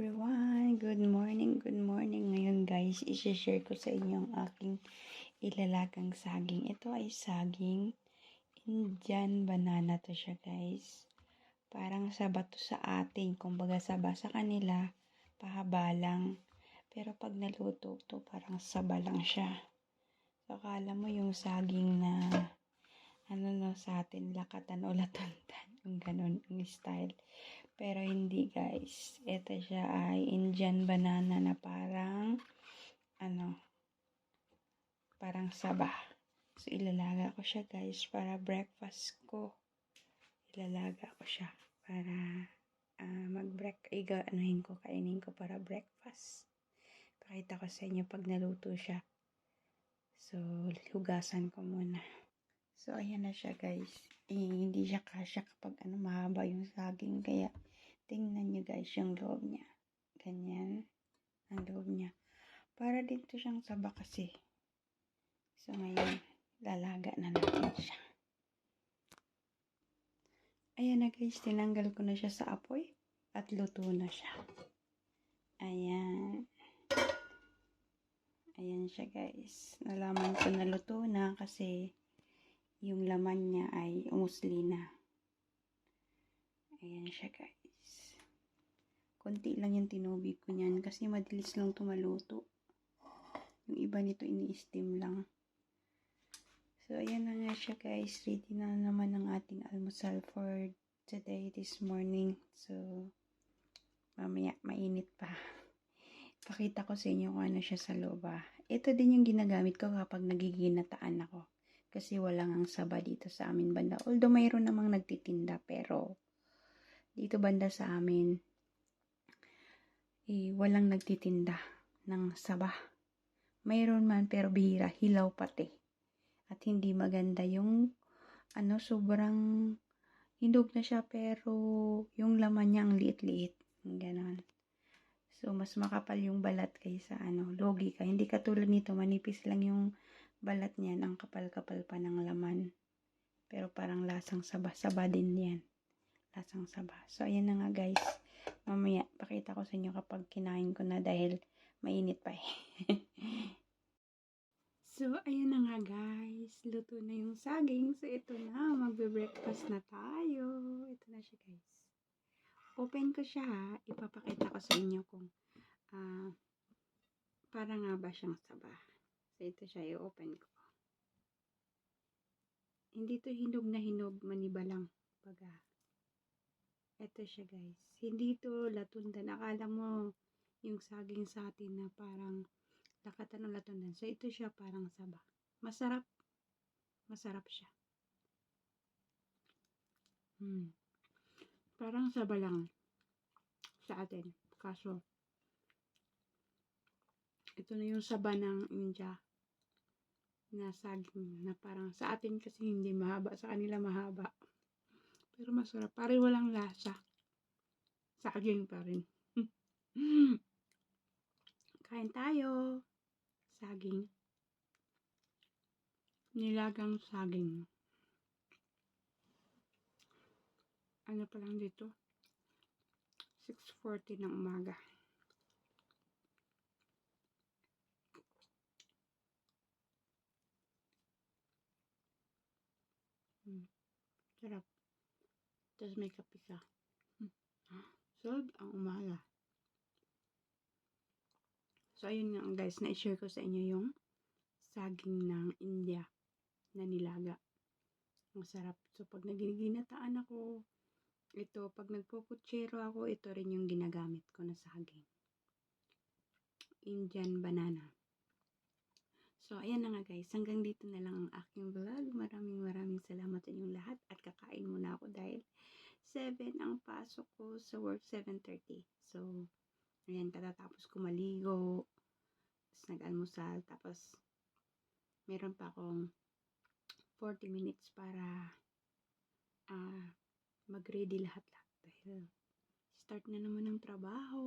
everyone! Good morning, good morning. Ngayon guys, isi-share ko sa inyo ang aking ilalagang saging. Ito ay saging Indian banana to siya guys. Parang sabato sa atin, kumbaga saba sa kanila, pahaba lang. Pero pag naluto to, parang saba lang siya. So, akala mo yung saging na ano no sa atin, lakatan o latantan. Yung ganun, yung style. Pero hindi guys. Ito siya ay Indian banana na parang ano parang saba. So ilalaga ko siya guys para breakfast ko. Ilalaga ko siya para uh, mag-break iga anuhin ko kainin ko para breakfast. Pakita ko sa inyo pag naluto siya. So hugasan ko muna. So ayan na siya guys. Eh, hindi siya kasya kapag ano mahaba yung saging kaya Tingnan nyo guys yung loob niya. Ganyan. Ang loob niya. Para dito siyang saba kasi. So ngayon, lalaga na natin siya. Ayan na guys, tinanggal ko na siya sa apoy. At luto na siya. Ayan. Ayan siya guys. Nalaman ko na luto na kasi yung laman niya ay umusli na. Ayan siya guys konti lang yung tinubig ko niyan kasi madalis lang tumaluto. Yung iba nito ini-steam lang. So, ayan na nga siya guys. Ready na naman ang ating almusal for today, this morning. So, mamaya, mainit pa. Pakita ko sa inyo kung ano siya sa loob ah. Ito din yung ginagamit ko kapag nagiginataan ako. Kasi walang ang saba dito sa amin banda. Although mayroon namang nagtitinda pero dito banda sa amin eh, walang nagtitinda ng saba. Mayroon man pero bihira, hilaw pati. At hindi maganda yung ano, sobrang hindog na siya pero yung laman niya ang liit-liit. Ganon. So, mas makapal yung balat kaysa ano, logi. Hindi katulad nito, manipis lang yung balat niyan, ang kapal-kapal pa ng laman. Pero parang lasang saba. Saba din yan. Lasang saba. So, ayan na nga guys. Mamaya, pakita ko sa inyo kapag kinain ko na dahil mainit pa eh. so, ayun na nga guys. Luto na yung saging. So, ito na. Magbe-breakfast na tayo. Ito na siya guys. Open ko siya ha. Ipapakita ko sa inyo kung uh, para nga ba siyang saba. Ito siya. I-open ko. Hindi to hinog na hinog. Maniba lang. Baga. Ito siya guys. Hindi to latundan. Akala mo yung saging sa atin na parang lakatan ng latundan. So ito siya parang saba. Masarap. Masarap siya. Hmm. Parang saba lang sa atin. Kaso ito na yung saba ng India na saging na parang sa atin kasi hindi mahaba. Sa kanila mahaba. Pero masarap. Pare walang lasa. Saging pa rin. Kain tayo. Saging. Nilagang saging. Ano pa lang dito? 6.40 ng umaga. Hmm. Sarap. Tapos may kape ka. Hmm. Solve ang umaga. So, ayun nga guys, na-share ko sa inyo yung saging ng India na nilaga. Masarap. So, pag nagiginataan ako, ito, pag nagpuputsero ako, ito rin yung ginagamit ko na saging. Indian banana. So, ayan na nga guys. Hanggang dito na lang ang aking vlog. Maraming maraming salamat sa inyong lahat. At kakain muna ako dahil 7 ang pasok ko sa work 7.30. So, ayan, katatapos ko maligo. Tapos nag-almusal. Tapos, meron pa akong 40 minutes para uh, mag-ready lahat-lahat. Dahil, start na naman ng trabaho.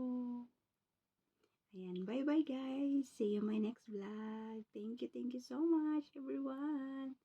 Ayan, bye-bye guys. See you my next vlog. Thank you, thank you so much everyone.